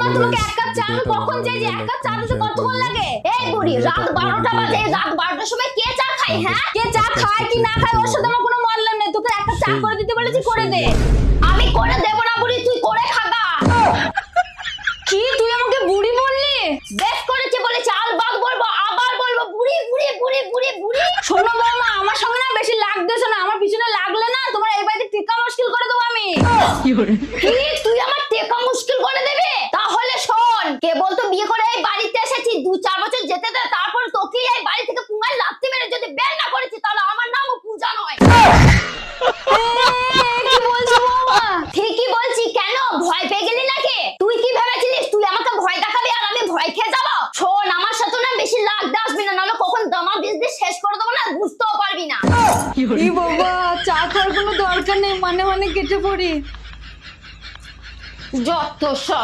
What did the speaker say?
বৌমা Hello এক cup চা কখন ভালো চাইছি এক কাপ চা দিতে কতক্ষণ লাগে? এই বুড়ি রাত ভালো বারোটা লাগলে বাজে রাত বারোটার সময় কে চা খায় হ্যাঁ? কে চা খায় কি না খায় ওর সাথে আমার কোনো মতলব নেই। তোকে একটা চা করে দিতে বলেছি করে দে। আমি করে দেব না বুড়ি তুই করে খাগা। কি তুই আমাকে বুড়ি বললি? বেশ করেছে বলে চাল বাদ বলব আবার বলব বুড়ি বুড়ি বুড়ি বুড়ি বুড়ি। শোনো বৌমা আমার সঙ্গে না বেশি লাগতেছে না আমার পিছনে লাগলে না তোমার এই বাড়িতে টিকা মুশকিল করে দেবো আমি। কি তুই আমার টেকা মুশকিল করে দেবে তাহলে শোন কে বলতো বিয়ে করে এই বাড়িতে এসেছি দু চার বছর যেতে দে তারপর তোকে এই বাড়ি থেকে পুঙ্গায় লাগতে মেরে যদি বের না করেছি তাহলে আমার নামও পূজা নয়। কি বলছো বাবা ঠিকই বলছি কেন? ভয় পেয়ে গেলি নাকি? তুই কি ভেবেছিলিস? তুই আমাকে ভয় দেখাবি আর আমি ভয় খেয়ে যাব? শোন আমার সাথে না বেশি লাগতে আসবি না নাহলে কখন দমা বিজনেস শেষ করে দেবো না বুঝতেও পারবি না। ই বাবা চা খাওয়ার কোনো দরকার নেই মানে মানে কেটে পড়ি। যত সব।